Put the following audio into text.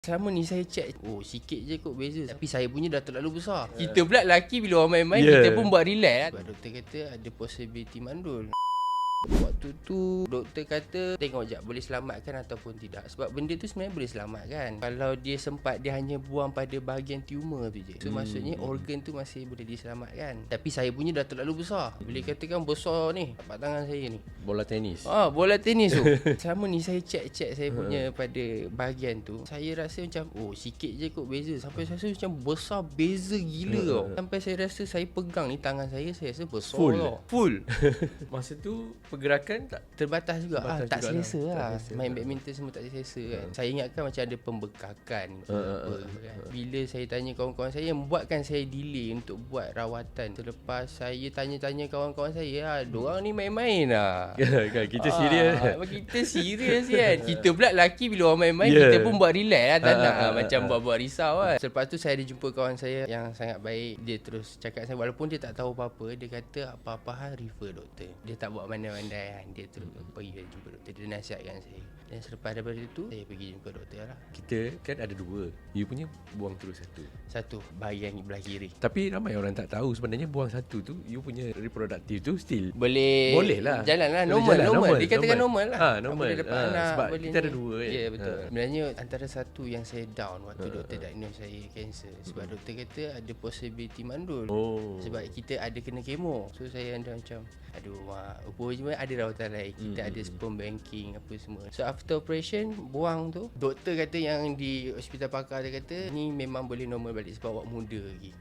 Selama ni saya check. Oh sikit je kot beza. Tapi saya punya dah terlalu besar. Kita pula lelaki Bila orang main-main Yeah. Kita pun buat relax Sebab doktor kata Ada possibility mandul Waktu tu Doktor kata Tengok jap Boleh selamatkan ataupun tidak Sebab benda tu sebenarnya boleh selamatkan Kalau dia sempat Dia hanya buang pada bahagian tumor tu je So hmm. maksudnya organ tu masih boleh diselamatkan Tapi saya punya dah terlalu besar Boleh katakan besar ni Tapak tangan saya ni Bola tenis. Ah, bola tenis tu. Selama ni saya check-check saya punya pada bahagian tu. Saya rasa macam oh sikit je kot beza. Sampai saya rasa macam besar beza gila tau. Sampai saya rasa saya pegang ni tangan saya saya rasa besar Full. tau. Full. Masa tu pergerakan tak Terbatas juga Terbatas ah, tak selesa Tak lah. selesa. Main badminton semua tak selesa kan. Saya ingatkan macam ada pembekakan Ah, ah, apa kan. Bila saya tanya kawan-kawan saya yang buatkan saya delay untuk buat rawatan. Selepas saya tanya-tanya kawan-kawan saya, ah, diorang ni main-main lah. kan kita serius. Ah, kita serius kan. Kita pula lelaki bila orang main-main Yeah. kita pun buat relax lah. Tak Ah, nak ah, macam ah. buat-buat risau kan. Selepas tu saya ada jumpa kawan saya yang sangat baik. Dia terus cakap saya walaupun dia tak tahu apa-apa, dia kata apa-apa hal refer doktor. Dia tak buat mandai-mandai kan. Dia terus pergi jumpa doktor. Dia nasihatkan saya. Dan selepas daripada itu saya pergi jumpa doktor lah. Kita kan ada dua. You punya buang terus satu. Satu bahagian belah kiri. Tapi ramai orang tak tahu sebenarnya buang satu tu you punya reproductive tu still Boleh Boleh lah. Jalan lah normal, jalan, normal. normal, Dikatakan normal. normal, lah Ah, normal. Dapat anak sebab kita ada ni. dua, Ya kan? yeah, betul Ah. Sebenarnya antara satu yang saya down Waktu Ah, doktor diagnose saya cancer Sebab doktor kata ada possibility mandul Oh. sebab kita ada kena kemo So saya ada macam Aduh mak Rupanya ada rawatan lain. Kita Hmm, ada hmm, sperm banking Apa semua. So after operation Buang tu. Doktor kata yang di Hospital pakar Dia kata Ni memang boleh normal balik Sebab awak muda lagi